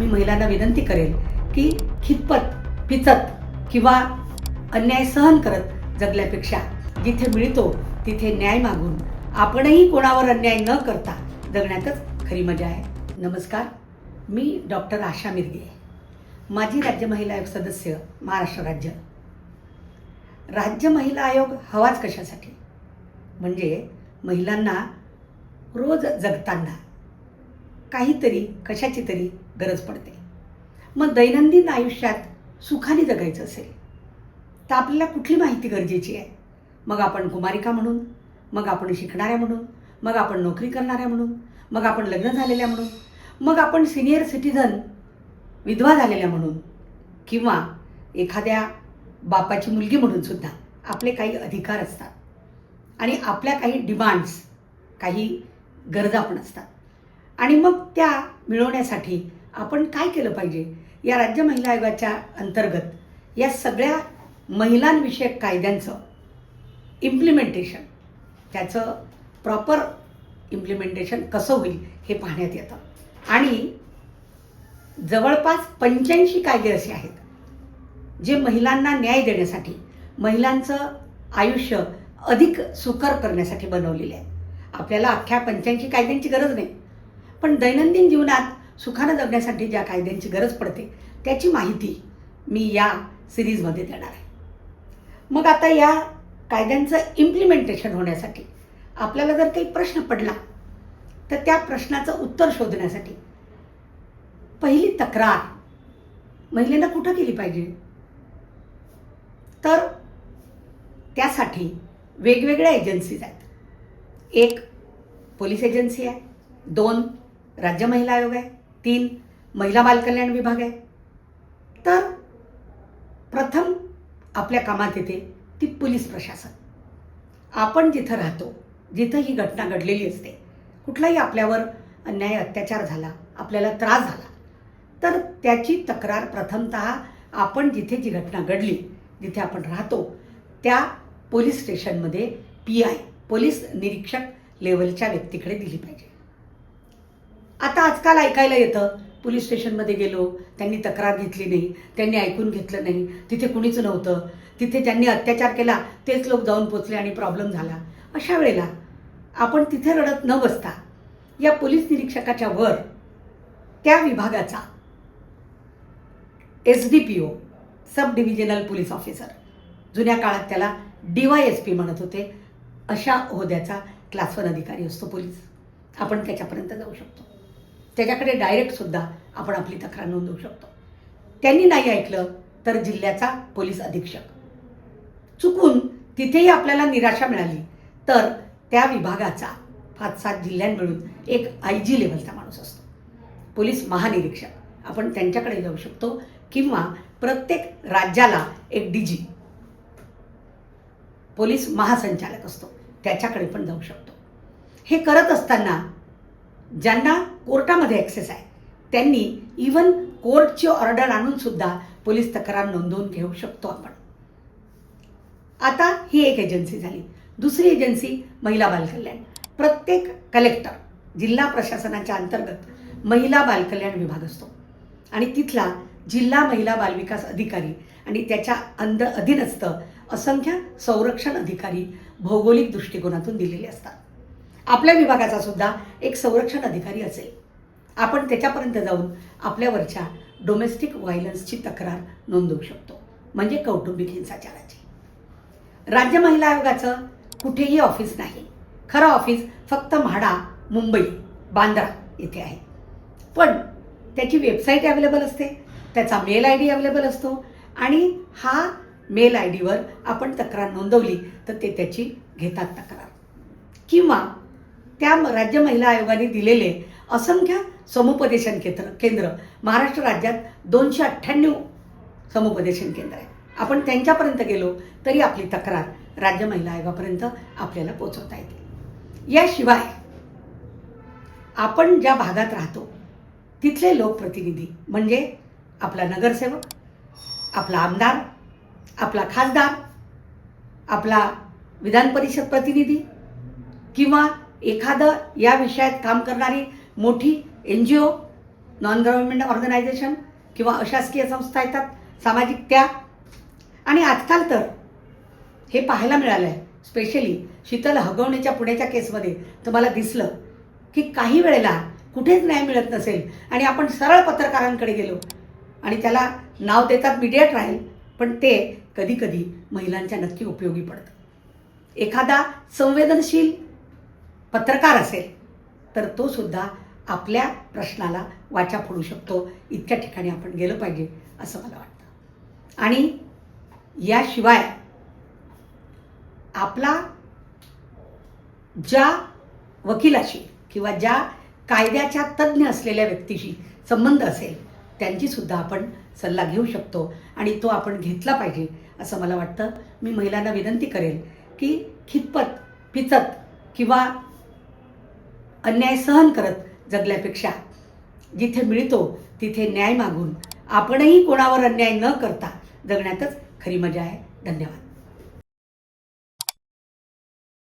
मी महिलांना विनंती करेल की खितपत पिचत किंवा अन्याय सहन करत जगल्यापेक्षा जिथे मिळतो तिथे न्याय मागून आपणही कोणावर अन्याय न करता जगण्यातच खरी मजा आहे. नमस्कार मी डॉक्टर आशा मिरगे माजी राज्य महिला आयोग सदस्य महाराष्ट्र राज्य. राज्य महिला आयोग हवाच कशासाठी? म्हणजे महिलांना रोज जगताना काहीतरी कशाची तरी गरज पडते. मग दैनंदिन आयुष्यात सुखाने जगायचं असेल तर आपल्याला कुठली माहिती गरजेची आहे? मग आपण कुमारिका म्हणून मग आपण शिकणाऱ्या म्हणून मग आपण नोकरी करणाऱ्या म्हणून मग आपण लग्न झालेल्या म्हणून मग आपण सिनियर सिटीझन विधवा झालेल्या म्हणून किंवा एखाद्या बापाची मुलगी म्हणून सुद्धा आपले काही अधिकार असतात. आणि आपल्या काही डिमांड्स काही गरजा पण असतात. आणि मग त्या मिळवण्यासाठी आपण काय केलं पाहिजे? या राज्य महिला आयोगाच्या अंतर्गत या सगळ्या महिलांविषयक कायद्यांचं इम्प्लिमेंटेशन त्याचं प्रॉपर इम्प्लिमेंटेशन कसं होईल हे पाहण्यात येतं. आणि जवळपास पंच्याऐंशी कायदे असे आहेत जे महिलांना न्याय देण्यासाठी महिलांचं आयुष्य अधिक सुकर करण्यासाठी बनवलेले आहे आपल्याला अख्ख्या पंच्याऐंशी कायद्यांची गरज नाही. पण दैनंदिन जीवनात सुखानं जगण्यासाठी ज्या कायद्यांची गरज पडते त्याची माहिती मी या सिरीजमध्ये देणार आहे. मग आता या कायद्यांचं इम्प्लिमेंटेशन होण्यासाठी आपल्याला जर काही प्रश्न पडला तर त्या प्रश्नाचं उत्तर शोधण्यासाठी पहिली तक्रार महिलेनं कुठं केली पाहिजे? तर त्यासाठी वेगवेगळ्या एजन्सीज आहेत. एक पोलीस एजन्सी आहे दोन राज्य महिला आयोग आहे तीन महिला बालकल्याण विभाग आहे. तर प्रथम आपल्या कामात येते ती पोलीस प्रशासन. आपण जिथं राहतो जिथं ही घटना घडलेली असते कुठलाही आपल्यावर अन्याय अत्याचार झाला आपल्याला त्रास झाला तर त्याची तक्रार प्रथमत आपण जिथे जी घटना घडली जिथे आपण राहतो त्या पोलीस स्टेशनमध्ये पी आय पोलीस निरीक्षक लेवलच्या व्यक्तीकडे दिली पाहिजे. आता आजकाल ऐकायला येतं पोलीस स्टेशनमध्ये गेलो त्यांनी तक्रार घेतली नाही त्यांनी ऐकून घेतलं नाही तिथे कुणीच नव्हतं तिथे ज्यांनी अत्याचार केला तेच लोक जाऊन पोचले आणि प्रॉब्लेम झाला. अशा वेळेला आपण तिथे रडत न बसता या पोलीस निरीक्षकाच्या वर त्या विभागाचा S D P O sub divisional police officer जुन्या काळात त्याला डी वाय एस पी म्हणत होते अशा होद्याचा क्लास वन अधिकारी असतो पोलीस. आपण त्याच्यापर्यंत जाऊ शकतो. त्याच्याकडे डायरेक्टसुद्धा आपण आपली तक्रार नोंदवू शकतो. त्यांनी नाही ऐकलं तर जिल्ह्याचा पोलीस अधीक्षक. चुकून तिथेही आपल्याला निराशा मिळाली. तर त्या विभागाचा पाच सात जिल्ह्यां मिळून एक आय जी लेवलचा माणूस असतो. पोलीस महानिरीक्षक. आपण त्यांच्याकडे जाऊ शकतो किंवा प्रत्येक राज्याला एक डी जी पोलीस महासंचालक असतो. त्याच्याकडे पण जाऊ शकतो. हे करत असताना ज्यांना कोर्टामध्ये ॲक्सेस आहे त्यांनी इवन कोर्टची ऑर्डर आणून सुद्धा पोलीस तक्रार नोंदवून घेऊ शकतो आपण. आता ही एक एजन्सी झाली. दुसरी एजन्सी महिला बालकल्याण प्रत्येक कलेक्टर जिल्हा प्रशासनाच्या अंतर्गत महिला बालकल्याण विभाग असतो. आणि तिथला जिल्हा महिला बालविकास अधिकारी आणि त्याच्या अंद अधीनस्थ असंख्य संरक्षण अधिकारी भौगोलिक दृष्टिकोनातून दिलेले असतात. आपल्या विभागाचा सुद्धा एक संरक्षण अधिकारी असेल. आपण त्याच्यापर्यंत जाऊन आपल्यावरच्या डोमेस्टिक व्हायलन्सची तक्रार नोंदवू शकतो. म्हणजे कौटुंबिक हिंसाचाराची. राज्य महिला आयोगाचं कुठेही ऑफिस नाही. खरं ऑफिस फक्त म्हाडा मुंबई बांद्रा इथे आहे. पण त्याची वेबसाईट अवेलेबल असते त्याचा मेल आय डी अवेलेबल असतो आणि हा मेल आय डीवर आपण तक्रार नोंदवली तर ते त्याची घेतात तक्रार. किंवा त्या राज्य महिला आयोगाने दिलेले असंख्य समुपदेशन केंद्र केंद्र महाराष्ट्र राज्यात दोनशे अठ्ठ्याण्णव समुपदेशन केंद्र आहे आपण त्यांच्यापर्यंत गेलो तरी आपली तक्रार राज्य महिला आयोगापर्यंत आपल्याला पोचवता येते. याशिवाय आपण ज्या भागात राहतो तिथले लोकप्रतिनिधी म्हणजे आपला नगरसेवक आपला आमदार आपला खासदार आपला विधान परिषद प्रतिनिधी किंवा एखादं या विषयात काम करणारी मोठी N G O non government organisation किंवा अशासकीय संस्था येतात सामाजिक त्या. आणि आजकाल तर हे पाहायला मिळालं आहे स्पेशली शीतल हगवण्याच्या पुण्याच्या केसमध्ये तुम्हाला दिसलं की काही वेळेला कुठेच न्याय मिळत नसेल आणि आपण सरळ पत्रकारांकडे गेलो आणि त्याला नाव देतात मीडिया ट्रायल पण ते कधी कधी महिलांच्या नक्की उपयोगी पडतं. एखादा संवेदनशील पत्रकार असेल तर तो सुद्धा आपल्या प्रश्नाला वाचा फोडू शकतो. इतक्या ठिकाणी आपण गेलं पाहिजे असं मला वाटतं. आणि याशिवाय आपला ज्या वकिलाशी किंवा ज्या कायद्याच्या तज्ज्ञ असलेल्या व्यक्तीशी संबंध असेल त्यांचीसुद्धा आपण सल्ला घेऊ शकतो आणि तो आपण घेतला पाहिजे असं मला वाटतं. मी महिलांना विनंती करेल की खितपत पिचत किंवा अन्याय सहन करत जगल्यापेक्षा. जिथे मिळतो तिथे न्याय मागून आपणही कोणावर अन्याय न करता जगण्यातच खरी मजा आहे. धन्यवाद.